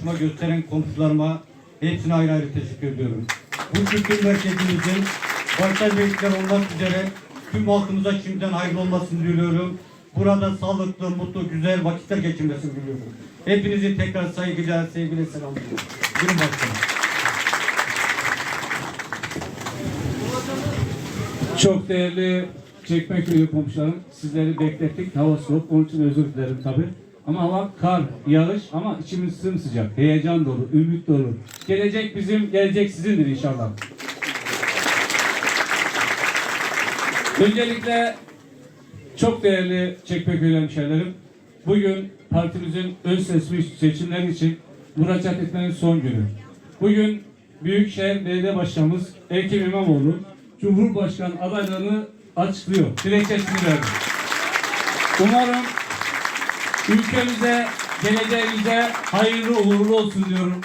dayanışma gösteren komşularıma hepsine ayrı ayrı teşekkür ediyorum. Bu kültür merkezimizin başta beylikler olmak üzere tüm halkımıza şimdiden hayırlı olmasını diliyorum. Burada sağlıklı, mutlu, güzel vakitler geçirmesini diliyorum. Hepinizi tekrar saygıyla, sevgiyle selamlıyorum. Gün başkanım. Çok değerli Çekmeköy'ü komşularım, sizleri beklettik. Hava soğuk, onun için özür dilerim tabi. Ama hava kar, yağış ama içimiz sımsıcak, heyecan dolu, ümit dolu. Gelecek bizim, gelecek sizindir inşallah. Öncelikle çok değerli Çekmeköy hemşehrilerim, bugün partimizin ön seçmiş seçimleri için müracaat etmenin son günü. Bugün Büyükşehir Belediye Başkanımız Ekrem İmamoğlu Cumhurbaşkanı adaylığını açıklıyor. Dilekçesini verdi. Umarım ülkemize, geleceğimize hayırlı uğurlu olsun diyorum.